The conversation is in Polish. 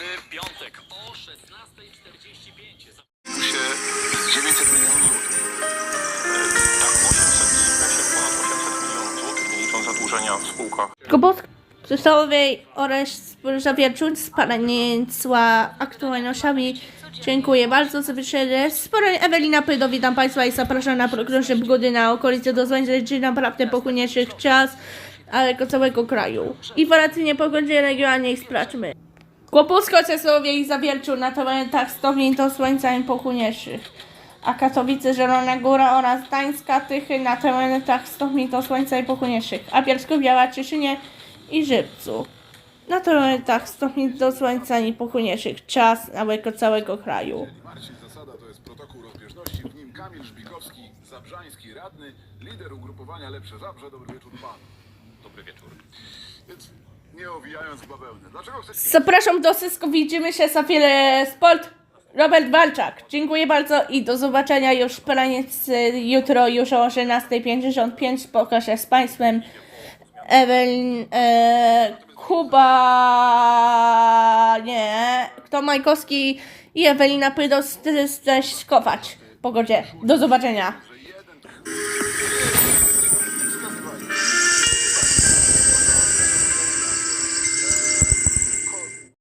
w piątek o 16.45. się 900 milionów złotych. E, Tak, 800, 800, ponad 800 milionów złotych, nie licząc zadłużenia w spółkach. Kobot kryształowej oraz zawierciun z Paranicła aktualnościami. Dziękuję bardzo za wyszedł. Sporo Ewelina Pydo, witam Państwa i zapraszam na prognozę pogody na okolice do Złańca, czy naprawdę pochłonięszych czas, ale go całego kraju. Informacyjnie pogodzie regionalnie i sprawdźmy. Kłopusko, Cesłowie i Zawierciu na towaletach stopni do słońca i pochłonięszych. A Katowice, Zielona Góra oraz Gdańska, Tychy na towaletach stopni do słońca i pochłonięszych. A Bielsko, Biała, Cieszynie i Żywcu. Na towaletach stopni do słońca i pochłonięszych. Czas całego, całego kraju. Marcin Zasada to jest protokół rozbieżności, w nim Kamil Żbikowski, zabrzański radny, lider ugrupowania Lepsze Zabrze. Dobry wieczór panu. Dobry wieczór. Nie owijając dlaczego chcecie... Zapraszam do Sysko, widzimy się za chwilę. Sport Robert Walczak. Dziękuję bardzo i do zobaczenia już y, jutro już o 18.55. Spotkam się z Państwem. Ewelin, e, Kuba, nie, kto Majkowski i Ewelina Pydos, Steś Kowacz. Pogodzie. Do zobaczenia.